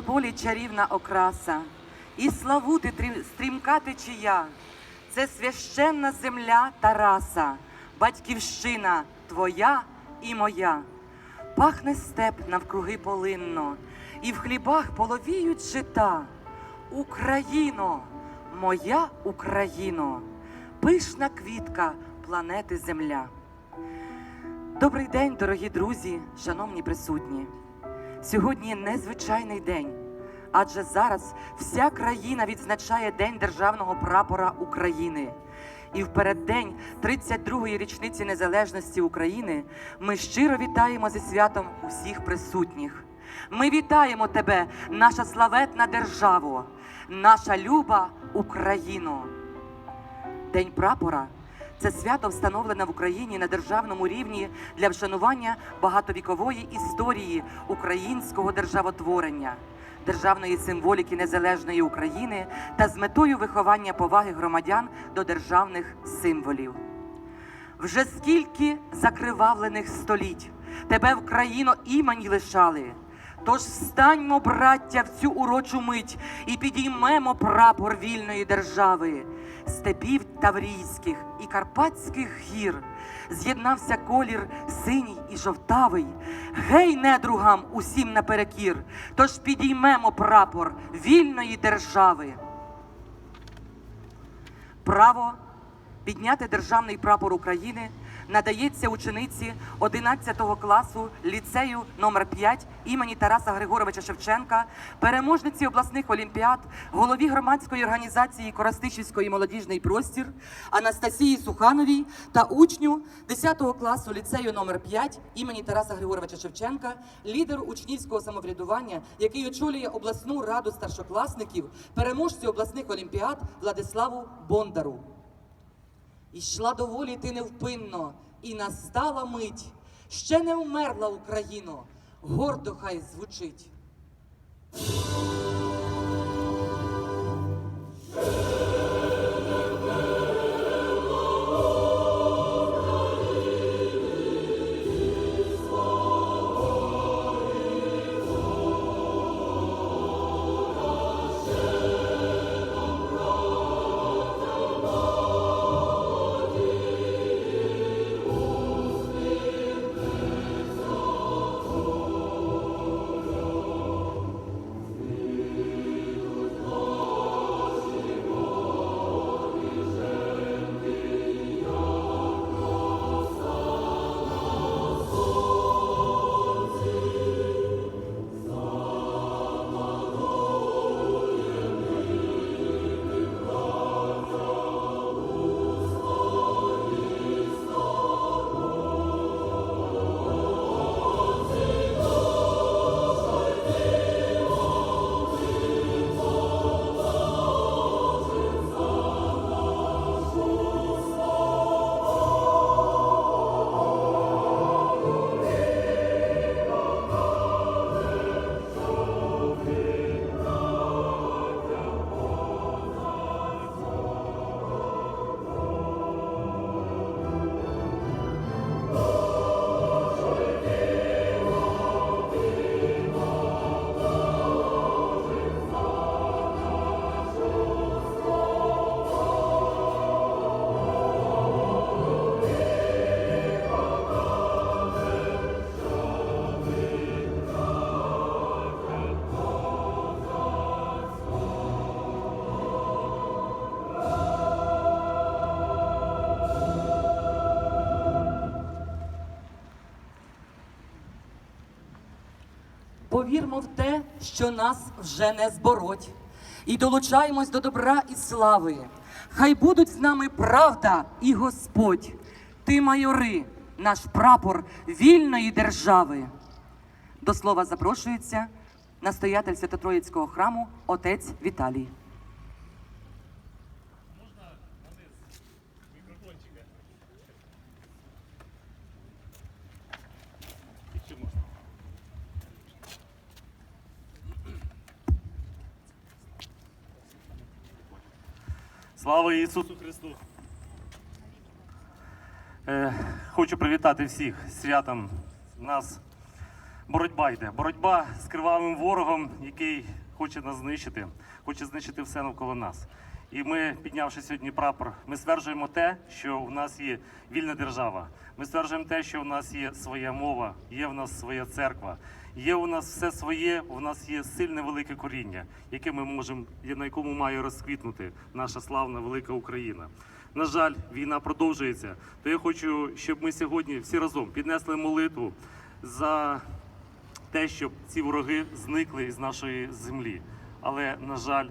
і чарівна окраса, і славути трі- стрімка течія. Це священна земля Тараса, батьківщина твоя і моя. Пахне степ навкруги полинно, і в хлібах половіють жита. Україно, моя Україно, пишна квітка планети Земля. Добрий день, дорогі друзі, шановні присутні. Сьогодні незвичайний день, адже зараз вся країна відзначає День державного прапора України. І в переддень 32-ї річниці незалежності України ми щиро вітаємо зі святом усіх присутніх. Ми вітаємо тебе, наша славетна державо, наша люба Україно. День прапора це свято встановлене в Україні на державному рівні для вшанування багатовікової історії українського державотворення, державної символіки незалежної України та з метою виховання поваги громадян до державних символів. Вже скільки закривавлених століть тебе в країно імені лишали. Тож встаньмо, браття, в цю урочу мить і підіймемо прапор вільної держави. Степів таврійських і карпатських гір з'єднався колір синій і жовтавий. Гей, недругам, усім наперекір. Тож підіймемо прапор вільної держави. Право підняти державний прапор України надається учениці 11 класу ліцею номер 5 імені Тараса Григоровича Шевченка, переможниці обласних олімпіад, голові громадської організації Коростишівської молодіжний простір Анастасії Сухановій та учню 10 класу ліцею номер 5 імені Тараса Григоровича Шевченка, лідеру учнівського самоврядування, який очолює обласну раду старшокласників, переможцю обласних олімпіад Владиславу Бондару. Ішла доволі ти невпинно, і настала мить. Ще не вмерла Україно, гордо хай звучить. Повірмо в те, що нас вже не збороть, і долучаємось до добра і слави. Хай будуть з нами правда і Господь. Ти майори, наш прапор вільної держави. До слова запрошується настоятель Свято-Троїцького храму отець Віталій. Слава Ісусу Христу! Е, хочу привітати всіх святом. У нас боротьба йде. Боротьба з кривавим ворогом, який хоче нас знищити, хоче знищити все навколо нас. І ми, піднявши сьогодні прапор, ми стверджуємо те, що в нас є вільна держава. Ми стверджуємо те, що в нас є своя мова, є в нас своя церква, є у нас все своє, у нас є сильне велике коріння, яке ми можемо, на якому має розквітнути наша славна велика Україна. На жаль, війна продовжується. То я хочу, щоб ми сьогодні всі разом піднесли молитву за те, щоб ці вороги зникли із нашої землі. Але, на жаль,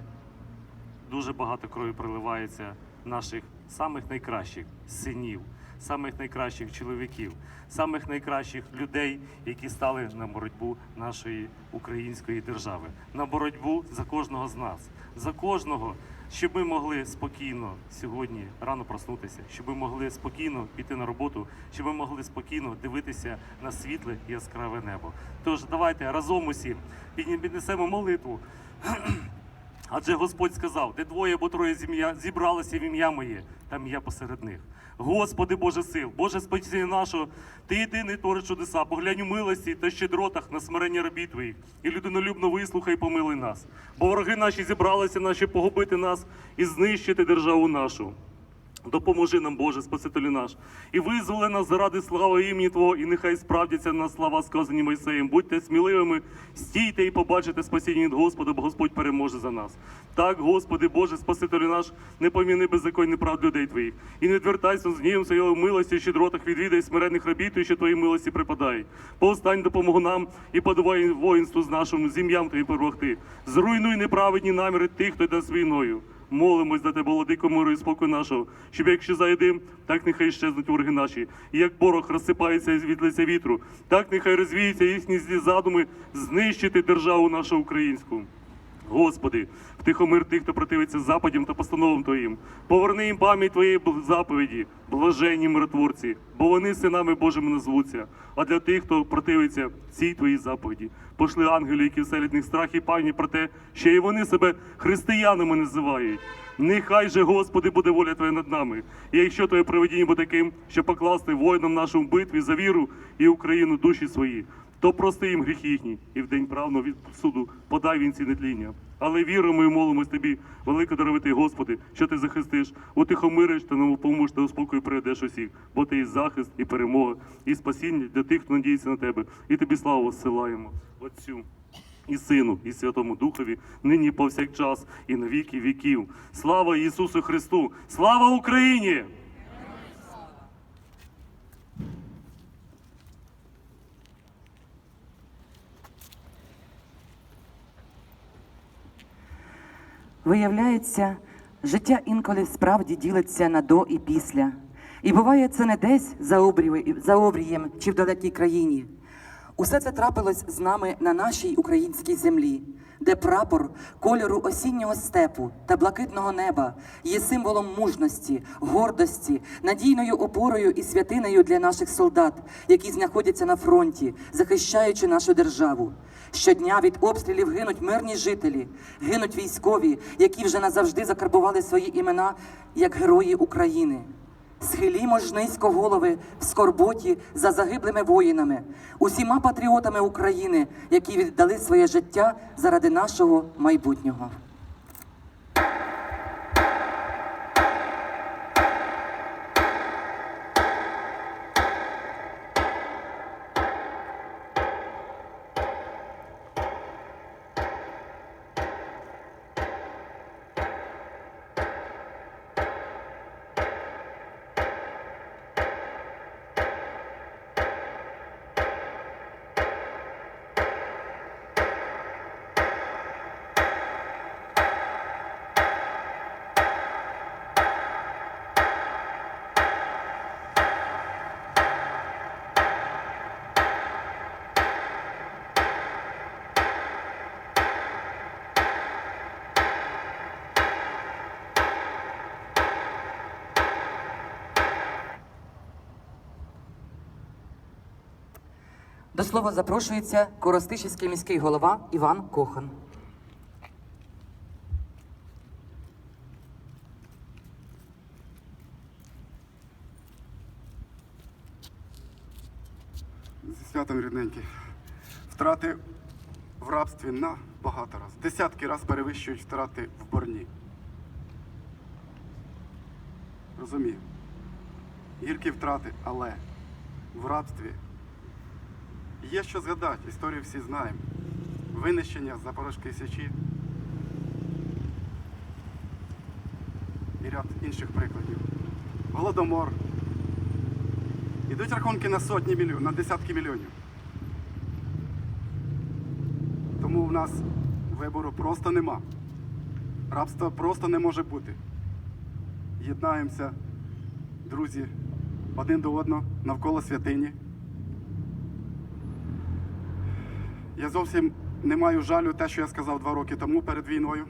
дуже багато крові проливається наших самих найкращих синів, самих найкращих чоловіків, самих найкращих людей, які стали на боротьбу нашої української держави, на боротьбу за кожного з нас, за кожного, щоб ми могли спокійно сьогодні рано проснутися, щоб ми могли спокійно піти на роботу, щоб ми могли спокійно дивитися на світле і яскраве небо. Тож давайте разом усі піднесемо молитву. Адже Господь сказав, де двоє або троє зібралися в ім'я моє, там я посеред них. Господи Боже сил, Боже спасіння нашого, ти єдиний твориш чудеса, поглянь у милості та щедротах на смирення робіт твоїх, і людинолюбно вислухай, і помилуй нас. Бо вороги наші зібралися наші погубити нас і знищити державу нашу. Допоможи нам, Боже, Спасителю наш, і визволи нас заради слави імені Твого, і нехай справдяться на слова, сказані Мойсеєм. Будьте сміливими, стійте і побачите спасіння від Господа, бо Господь переможе за нас. Так, Господи, Боже, Спасителю наш, не поміни беззаконні прав людей Твоїх, і не відвертайся з гнівом своєї милості, і щедротах відвідай смиренних рабів, і що Твої милості припадають. Повстань допомогу нам і подавай воїнству з нашим зім'ям Твоїм перемогти. Зруйнуй неправедні наміри тих, хто йде з війною. Молимось за тебе, владико миру і споку нашого, щоб як щезає дим, так нехай щезнуть вороги наші, і як порох розсипається від лиця вітру, так нехай розвіються їхні злі задуми знищити державу нашу українську. Господи, втихомир тих, хто противиться западям та постановам Твоїм. Поверни їм пам'ять Твоєї заповіді, блаженні миротворці, бо вони синами Божими назвуться. А для тих, хто противиться цій Твоїй заповіді, пошли ангелів, які вселять них страх і пам'ять про те, що і вони себе християнами називають. Нехай же, Господи, буде воля Твоя над нами. І якщо Твоє проведіння буде таким, що покласти воїнам нашому битві за віру і Україну душі свої, то прости їм гріх їхній, і в день правного від суду подай він ці нетління. Але віримо і молимось тобі, велико даровитий Господи, що ти захистиш, утихомириш та нам поможеш та у спокою приведеш усіх, бо ти і захист, і перемога, і спасіння для тих, хто надіється на тебе. І тобі славу зсилаємо, Отцю. І Сину, і Святому Духові, нині повсякчас, і на віки віків. Слава Ісусу Христу! Слава Україні! Виявляється, життя інколи справді ділиться на до і після. І буває це не десь за, обрієм, чи в далекій країні. Усе це трапилось з нами на нашій українській землі, де прапор кольору осіннього степу та блакитного неба є символом мужності, гордості, надійною опорою і святиною для наших солдат, які знаходяться на фронті, захищаючи нашу державу. Щодня від обстрілів гинуть мирні жителі, гинуть військові, які вже назавжди закарбували свої імена як герої України. Схилімо ж низько голови в скорботі за загиблими воїнами, усіма патріотами України, які віддали своє життя заради нашого майбутнього. До слова запрошується Коростишівський міський голова Іван Кохан. Зі святом рідненькі. Втрати в рабстві на багато раз. Десятки раз перевищують втрати в борні. Розумію. Гіркі втрати, але в рабстві є що згадати. Історію всі знаємо. Винищення Запорізької січі і ряд інших прикладів. Голодомор. Ідуть рахунки на сотні мільйонів, на десятки мільйонів. Тому в нас вибору просто нема. Рабства просто не може бути. Єднаємося, друзі, один до одного навколо святині. Я зовсім не маю жалю те, що я сказав два роки тому перед війною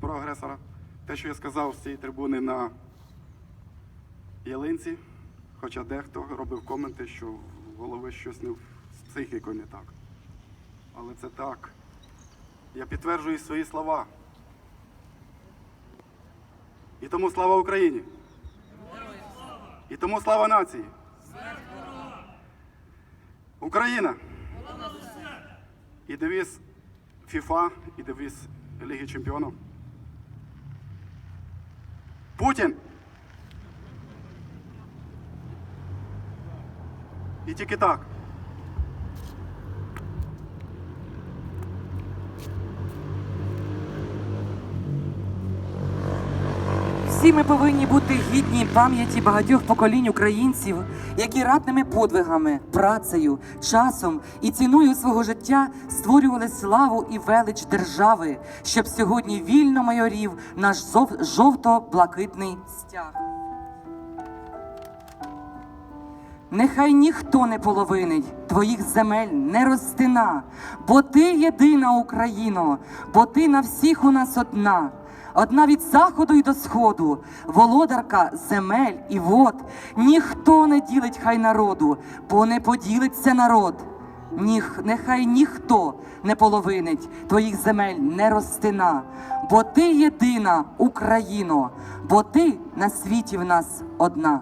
про агресора. Те, що я сказав з цієї трибуни на ялинці, хоча дехто робив коменти, що в голови щось не з психікою не так. Але це так. Я підтверджую свої слова. І тому слава Україні! І тому слава нації! Україна! І девіз ФІФА, і девіз Ліги Чемпіонів. Путін! І тільки так. Всі ми повинні бути гідні пам'яті багатьох поколінь українців, які ратними подвигами, працею, часом і ціною свого життя створювали славу і велич держави, щоб сьогодні вільно майорів наш жовто-блакитний стяг. Нехай ніхто не половинить твоїх земель не розтина, бо ти єдина Україно, бо ти на всіх у нас одна. Одна від заходу й до сходу, володарка земель і вод. Ніхто не ділить хай народу, бо не поділиться народ. Ніх, нехай ніхто не половинить твоїх земель не розтина, бо ти єдина Україно, бо ти на світі в нас одна.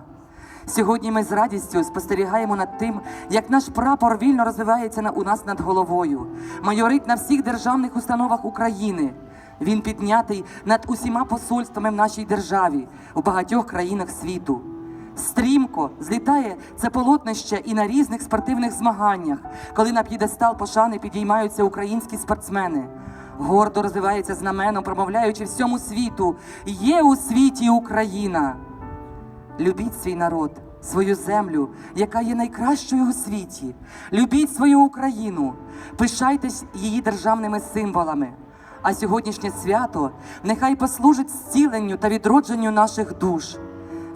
Сьогодні ми з радістю спостерігаємо над тим, як наш прапор вільно розвивається у нас над головою, майорить на всіх державних установах України. Він піднятий над усіма посольствами в нашій державі у багатьох країнах світу. Стрімко злітає це полотнище і на різних спортивних змаганнях, коли на п'єдестал пошани підіймаються українські спортсмени. Гордо розвивається знаменом, промовляючи всьому світу: є у світі Україна. Любіть свій народ, свою землю, яка є найкращою у світі. Любіть свою Україну, пишайтесь її державними символами. А сьогоднішнє свято нехай послужить зціленню та відродженню наших душ.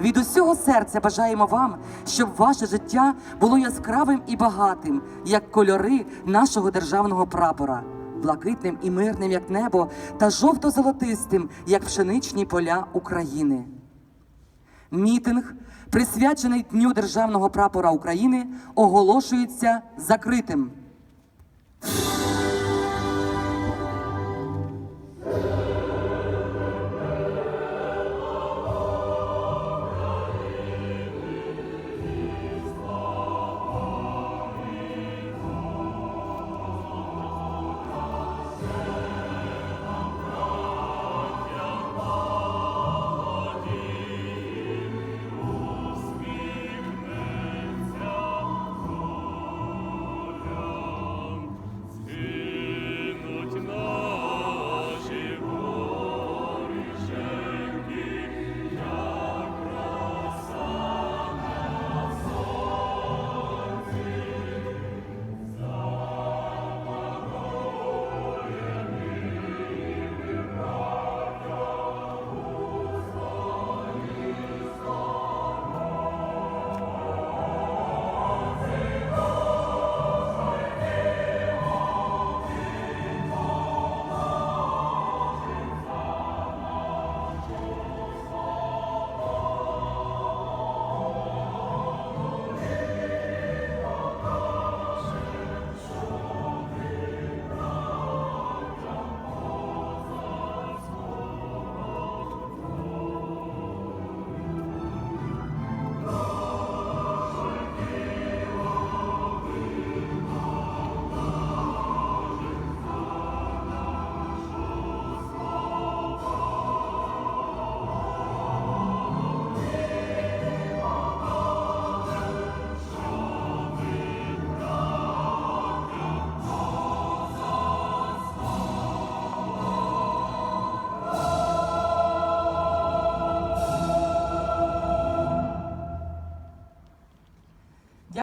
Від усього серця бажаємо вам, щоб ваше життя було яскравим і багатим, як кольори нашого державного прапора, блакитним і мирним, як небо, та жовто-золотистим, як пшеничні поля України. Мітинг, присвячений Дню Державного прапора України, оголошується закритим.